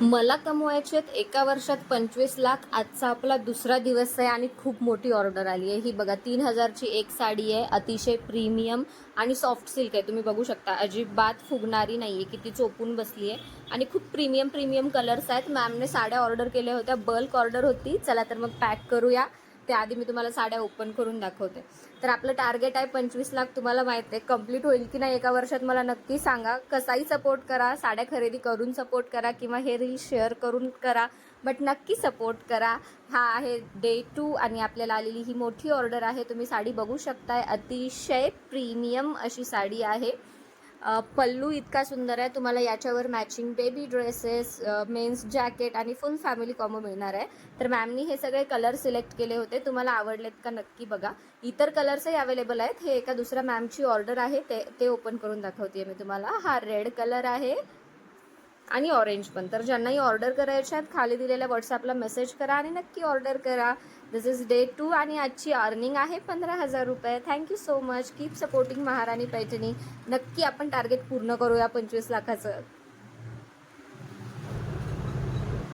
मला कमवायचे आहेत एका वर्षात पंचवीस लाख. आजचा आपला दुसरा दिवस आहे आणि खूप मोठी ऑर्डर आली आहे. ही बघा तीन हजारची एक साडी आहे अतिशय प्रीमियम आणि सॉफ्ट सिल्क आहे. तुम्ही बघू शकता अजिबात फुगणारी नाही आहे किती चोपून बसली आहे. आणि खूप प्रीमियम प्रीमियम कलर्स आहेत. मॅमने साड्या ऑर्डर केल्या होत्या बल्क ऑर्डर होती. चला तर मग पॅक करूया. त्याआधी मी तुम्हाला साड्या ओपन करून दाखवते. तर आपलं टार्गेट आहे पंचवीस लाख तुम्हाला माहीत आहे. कंप्लीट होईल की नाही एका वर्षात मला नक्की सांगा. कसाही सपोर्ट करा साड्या खरेदी करून सपोर्ट करा किंवा हे रील शेअर करून करा बट नक्की सपोर्ट करा. हा आहे डे टू आणि आपल्याला आलेली ही मोठी ऑर्डर आहे. तुम्ही साडी बघू शकताय. अतिशय प्रीमियम अशी साडी आहे. पल्लू इतका सुंदर आहे. तुम्हाला याच्यावर matching baby dresses men's jacket आणि फुल फॅमिली कॉम्बो मिळणार आहे. तर मॅमनी हे सगळे कलर सिलेक्ट केले होते. तुम्हाला आवडलेत का नक्की बघा. इतर कलर्सही अवेलेबल आहेत. हे एका दुसऱ्या मॅमची ऑर्डर आहे. ते ते ओपन करून दाखवते मी तुम्हाला. हा रेड कलर आहे. आणि ऑरेंज पण. तर ज्यांनाही ऑर्डर करायच्या आहेत खाली दिलेल्या व्हॉट्सअपला मेसेज करा आणि नक्की ऑर्डर करा. दिस इज डे टू आणि आजची अर्निंग आहे पंधरा हजार रुपये. Thank you so much keep supporting Maharani Paithani. नक्की आपण टार्गेट पूर्ण करूया पंचवीस लाखाचं.